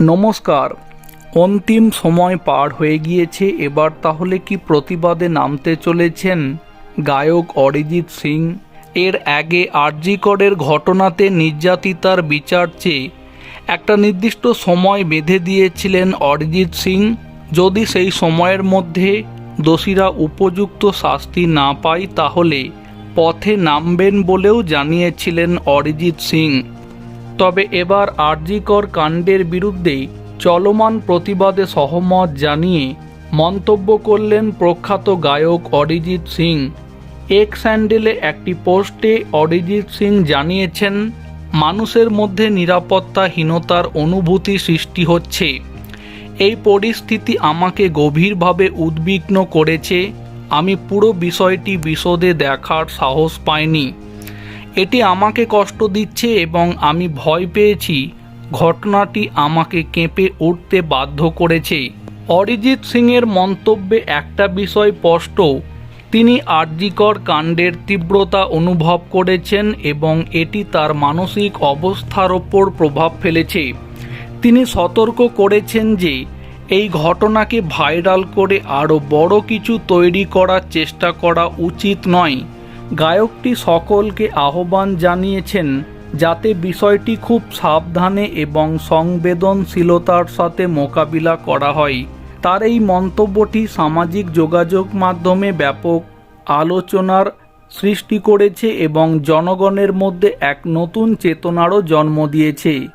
নমস্কার, অন্তিম সময় পার হয়ে গিয়েছে, এবার তাহলে কি প্রতিবাদে নামতে চলেছেন গায়ক অরিজিৎ সিং? এর আগে আরজিকরের ঘটনাতে নির্যাতিতার বিচার চেয়ে একটা নির্দিষ্ট সময় বেঁধে দিয়েছিলেন অরিজিৎ সিং। যদি সেই সময়ের মধ্যে দোষীরা উপযুক্ত শাস্তি না পায়, তাহলে পথে নামবেন বলেও জানিয়েছিলেন অরিজিৎ সিং। তবে এবার আরজিকর কাণ্ডের বিরুদ্ধেই চলমান প্রতিবাদে সহমত জানিয়ে মন্তব্য করলেন প্রখ্যাত গায়ক অরিজিৎ সিং। এক স্যান্ডেলে একটি পোস্টে অরিজিৎ সিং জানিয়েছেন, মানুষের মধ্যে নিরাপত্তাহীনতার অনুভূতি সৃষ্টি হচ্ছে। এই পরিস্থিতি আমাকে গভীরভাবে উদ্বিগ্ন করেছে। আমি পুরো বিষয়টি বিশদে দেখার সাহস পাইনি। এটি আমাকে কষ্ট দিচ্ছে এবং আমি ভয় পেয়েছি। ঘটনাটি আমাকে কেঁপে উঠতে বাধ্য করেছে। অরিজিৎ সিংয়ের মন্তব্যে একটা বিষয় স্পষ্ট। তিনি আরজিকর কাণ্ডের তীব্রতা অনুভব করেছেন এবং এটি তার মানসিক অবস্থার ওপর প্রভাব ফেলেছে। তিনি সতর্ক করেছেন যে, এই ঘটনাকে ভাইরাল করে আরও বড় কিছু তৈরি করার চেষ্টা করা উচিত নয়। গায়কটি সকলকে আহ্বান জানিয়েছেন যাতে বিষয়টি খুব সাবধানে এবং সংবেদনশীলতার সাথে মোকাবিলা করা হয়। তার এই মন্তব্যটি সামাজিক যোগাযোগ মাধ্যমে ব্যাপক আলোচনার সৃষ্টি করেছে এবং জনগণের মধ্যে এক নতুন চেতনারও জন্ম দিয়েছে।